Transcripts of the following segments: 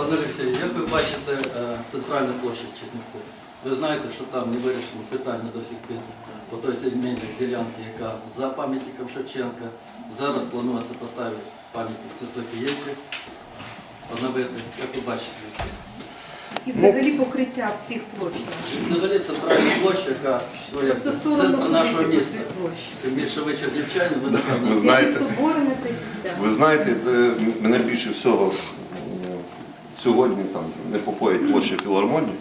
Пане Олексію, як ви бачите е, центральну площадь Чернівців? Ви знаєте, що там не вирішено питання до сих пір по той земельній ділянці, яка за пам'ятником Шевченка. Зараз планується поставити пам'ятник Святої Євки, поновити. Як ви бачите? І взагалі покриття всіх площ. Взагалі центральна площа, яка ну, як Просто соромно центр нашого ходити по міста. цих площах. Тим більше ви чернівчані, ви Ви напевно. знаєте- собори. Ви знаєте, е, мене більше всього сьогодні там непокоїть площа філармонії,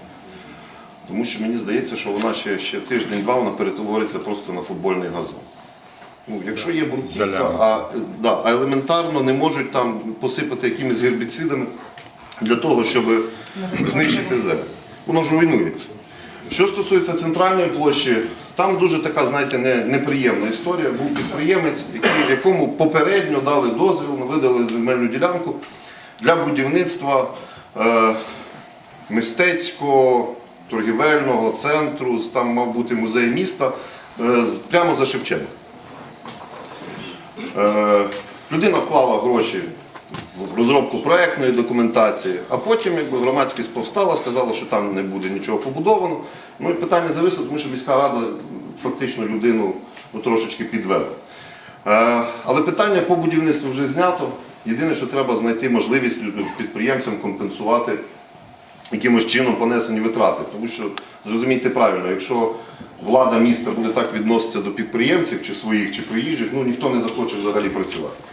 тому що мені здається, що вона ще, ще тиждень-два вона перетвориться просто на футбольний газон. Ну, якщо є бруківка, а, да, а елементарно не можуть там посипати якимись гербіцидами для того, щоб знищити землю. Воно ж руйнується. Що стосується центральної площі, там дуже така, знаєте, не, неприємна історія. Був підприємець, який, якому попередньо дали дозвіл, видали земельну ділянку для будівництва мистецького торгівельного центру, там мав бути музей міста, е, прямо за Шевченка. Е, людина вклала гроші в розробку проектної документації, а потім якби, громадськість повстала, сказала, що там не буде нічого побудовано. Ну і питання зависло, тому що міська рада фактично людину ну, трошечки підвела. Е, але питання по будівництву вже знято. Єдине, що треба знайти можливість підприємцям компенсувати якимось чином понесені витрати. Тому що зрозумійте правильно, якщо влада міста буде так відноситися до підприємців чи своїх, чи приїжджих, ну ніхто не захоче взагалі працювати.